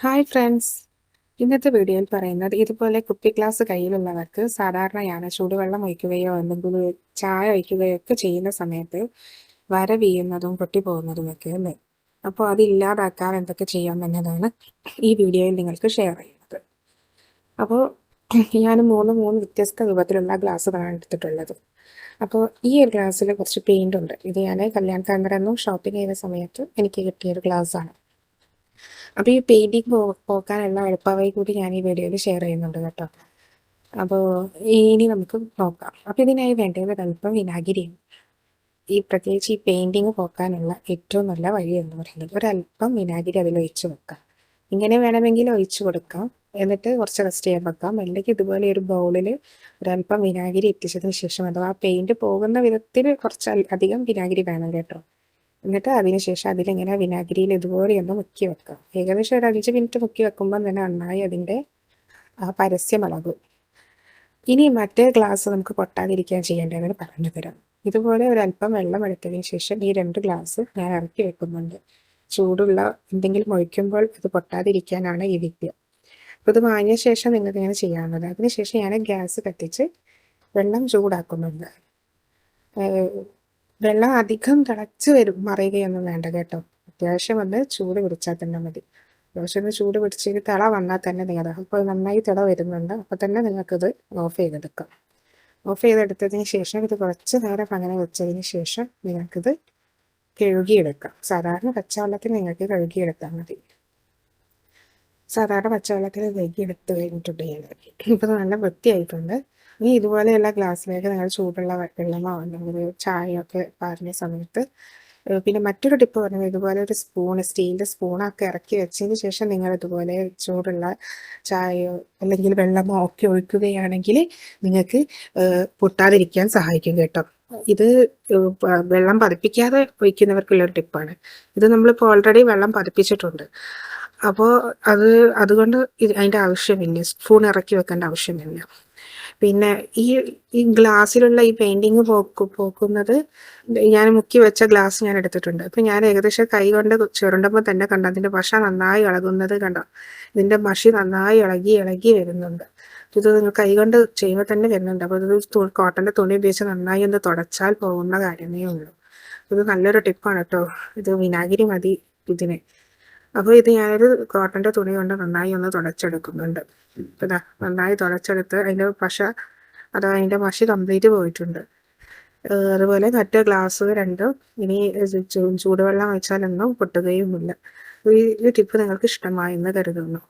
Hi friends ഇന്നത്തെ വീഡിയോയിൽ പറയുന്നത് ഇതുപോലെ കുപ്പി ഗ്ലാസ് കയ്യിലുള്ളവർക്ക് സാധാരണയാണ് ചൂടുവെള്ളം ഒഴിക്കുകയോ എന്തെങ്കിലും ചായ ഒഴിക്കുകയോ ഒക്കെ ചെയ്യുന്ന സമയത്ത് വര വീഴുന്നതും പൊട്ടിപ്പോകുന്നതും ഒക്കെ അല്ലേ? അപ്പോൾ അത് ഇല്ലാതാക്കാൻ എന്തൊക്കെ ചെയ്യാം എന്നതാണ് ഈ വീഡിയോയിൽ നിങ്ങൾക്ക് ഷെയർ ചെയ്യുന്നത്. അപ്പോൾ ഞാൻ മൂന്ന് മൂന്ന് വ്യത്യസ്ത രൂപത്തിലുള്ള ഗ്ലാസ്സുകളാണ് എടുത്തിട്ടുള്ളത്. അപ്പോൾ ഈ ഒരു ഗ്ലാസ്സിൽ കുറച്ച് പെയിന്റ് ഉണ്ട്. ഇത് ഞാൻ കല്യാൺ കാന്തരെന്നും ഷോപ്പിംഗ് ചെയ്ത സമയത്ത് എനിക്ക് കിട്ടിയ ഒരു ഗ്ലാസ്സാണ്. അപ്പോൾ ഈ പെയിന്റിങ് പോക്കാനുള്ള എളുപ്പവഴി കൂടി ഞാൻ ഈ വീഡിയോയിൽ ഷെയർ ചെയ്യുന്നുണ്ട് കേട്ടോ. അപ്പോൾ ഇനി നമുക്ക് നോക്കാം. അപ്പോൾ ഇതിനായി വേണ്ടത് അല്പം വിനാഗിരിയാണ് ഈ പ്രത്യേകിച്ച് ഈ പെയിന്റിങ് പോക്കാനുള്ള ഏറ്റവും നല്ല വഴി എന്ന് പറയുന്നത് ഒരല്പം വിനാഗിരി അതിൽ ഒഴിച്ചു വെക്കാം. ഇങ്ങനെ വേണമെങ്കിൽ ഒഴിച്ചു കൊടുക്കാം. എന്നിട്ട് കുറച്ച് റെസ്റ്റ് ചെയ്യാൻ വെക്കാം. അല്ലെങ്കിൽ ഇതുപോലെ ഒരു ബൗളിൽ ഒരല്പം വിനാഗിരി എത്തിച്ചതിന് ശേഷം അഥവാ പെയിന്റ് പോകുന്ന വിധത്തിൽ കുറച്ച് അധികം വിനാഗിരി വേണം കേട്ടോ. എന്നിട്ട് അതിനുശേഷം അതിലിങ്ങനെ വിനാഗിരിയിൽ ഇതുപോലെ ഒന്ന് മുക്കി വെക്കുക ഏകദേശം ഒരു അഞ്ച് മിനിറ്റ് മുക്കി വെക്കുമ്പോൾ തന്നെ നന്നായി അതിന്റെ ആ പരസ്യം ഇനി മറ്റേ ഗ്ലാസ് നമുക്ക് പൊട്ടാതിരിക്കാൻ ചെയ്യേണ്ടതെന്ന് പറഞ്ഞു തരാം. ഇതുപോലെ ഒരു അല്പം വെള്ളം എടുത്തതിന് ശേഷം ഈ രണ്ട് ഗ്ലാസ് ഞാൻ ഇറക്കി വെക്കുന്നുണ്ട്. ചൂടുള്ള എന്തെങ്കിലും ഒഴിക്കുമ്പോൾ ഇത് പൊട്ടാതിരിക്കാനാണ് ഈ വിദ്യ. അപ്പോൾ ഇത് വാങ്ങിയ ശേഷം നിങ്ങൾക്ക് ഇങ്ങനെ ചെയ്യാവുന്നത് അതിനുശേഷം ഞാൻ ഗ്യാസ് കത്തിച്ച് വെള്ളം ചൂടാക്കുന്നുണ്ട്. വെള്ളം അധികം തിളച്ച് വരും മറിയുകയൊന്നും വേണ്ട കേട്ടോ. അത്യാവശ്യം ഒന്ന് ചൂട് പിടിച്ചാൽ തന്നെ മതി. അത്യാവശ്യം ഒന്ന് ചൂട് പിടിച്ച് തിള വന്നാൽ തന്നെ നിങ്ങൾ അപ്പോൾ നന്നായി തിള വരുന്നുണ്ട്. അപ്പോൾ തന്നെ നിങ്ങൾക്കിത് ഓഫ് ചെയ്തെടുക്കാം. ഓഫ് ചെയ്തെടുത്തതിന് ശേഷം ഇത് കുറച്ച് നേരം അങ്ങനെ വെച്ചതിന് ശേഷം നിങ്ങൾക്കിത് കഴുകിയെടുക്കാം. സാധാരണ പച്ചവെള്ളത്തിൽ നിങ്ങൾക്ക് കഴുകിയെടുത്താൽ മതി. സാധാരണ പച്ചവെള്ളത്തിൽ കഴുകിയെടുത്ത് കഴിഞ്ഞിട്ടുണ്ട് ഞാൻ. ഇപ്പോൾ നല്ല വൃത്തിയായിട്ടുണ്ട്. ഇനി ഇതുപോലെയുള്ള ഗ്ലാസ്സിലേക്ക് നിങ്ങൾ ചൂടുള്ള വെള്ളമോ അല്ലെങ്കിൽ ചായയൊക്കെ പാരുന്ന സമയത്ത്. പിന്നെ മറ്റൊരു ടിപ്പ് പറഞ്ഞത് ഇതുപോലെ ഒരു സ്പൂൺ സ്റ്റീലിന്റെ സ്പൂണൊക്കെ ഇറക്കി വെച്ചതിന് ശേഷം നിങ്ങൾ ഇതുപോലെ ചൂടുള്ള ചായയോ അല്ലെങ്കിൽ വെള്ളമോ ഒക്കെ ഒഴിക്കുകയാണെങ്കിൽ നിങ്ങൾക്ക് പൊട്ടാതിരിക്കാൻ സഹായിക്കും കേട്ടോ. ഇത് വെള്ളം പതിപ്പിക്കാതെ ഒഴിക്കുന്നവർക്കുള്ള ഒരു ടിപ്പാണ്. ഇത് നമ്മളിപ്പോൾ ഓൾറെഡി വെള്ളം പതിപ്പിച്ചിട്ടുണ്ട്. അപ്പോൾ അത് അതുകൊണ്ട് അതിന്റെ ആവശ്യമില്ല. സ്പൂൺ ഇറക്കി വെക്കേണ്ട ആവശ്യമില്ല. പിന്നെ ഈ ഈ ഗ്ലാസ്സിലുള്ള ഈ പെയിന്റിങ് പോക്ക് പോക്കുന്നത് ഞാൻ മുക്കി വെച്ച ഗ്ലാസ് ഞാൻ എടുത്തിട്ടുണ്ട്. അപ്പം ഞാൻ ഏകദേശം കൈ കൊണ്ട് ചുരുണ്ടുമ്പോൾ തന്നെ കണ്ട അതിന്റെ പശ നന്നായി ഇളകുന്നത് കണ്ടോ. ഇതിന്റെ മഷി നന്നായി ഇളകി ഇളകി വരുന്നുണ്ട്. ഇത് നിങ്ങൾ കൈ കൊണ്ട് ചെയ്യുമ്പോൾ തന്നെ വരുന്നുണ്ട്. അപ്പോൾ ഇത് കോട്ടന്റെ തുണി ഉപയോഗിച്ച് നന്നായി ഒന്ന് തുടച്ചാൽ പോകുന്ന കാര്യമേ ഉള്ളൂ. ഇത് നല്ലൊരു ടിപ്പാണ് കേട്ടോ. ഇത് വിനാഗിരി മതി ഇതിന്. അപ്പോൾ ഇത് ഞാനൊരു കോട്ടന്റെ തുണി കൊണ്ട് നന്നായി ഒന്ന് തുടച്ചെടുക്കുന്നുണ്ട്. ഇതാ നന്നായി തുടച്ചെടുത്ത് അതിന്റെ പശ അഥവാ അതിന്റെ മഷി കംപ്ലീറ്റ് പോയിട്ടുണ്ട്. അതുപോലെ മറ്റേ ഗ്ലാസ് രണ്ടും ഇനി ചൂടുവെള്ളം വെച്ചാലൊന്നും പൊട്ടുകയുമില്ല. ഈ ടിപ്പ് നിങ്ങൾക്ക് ഇഷ്ടമായി എന്ന് കരുതുന്നു.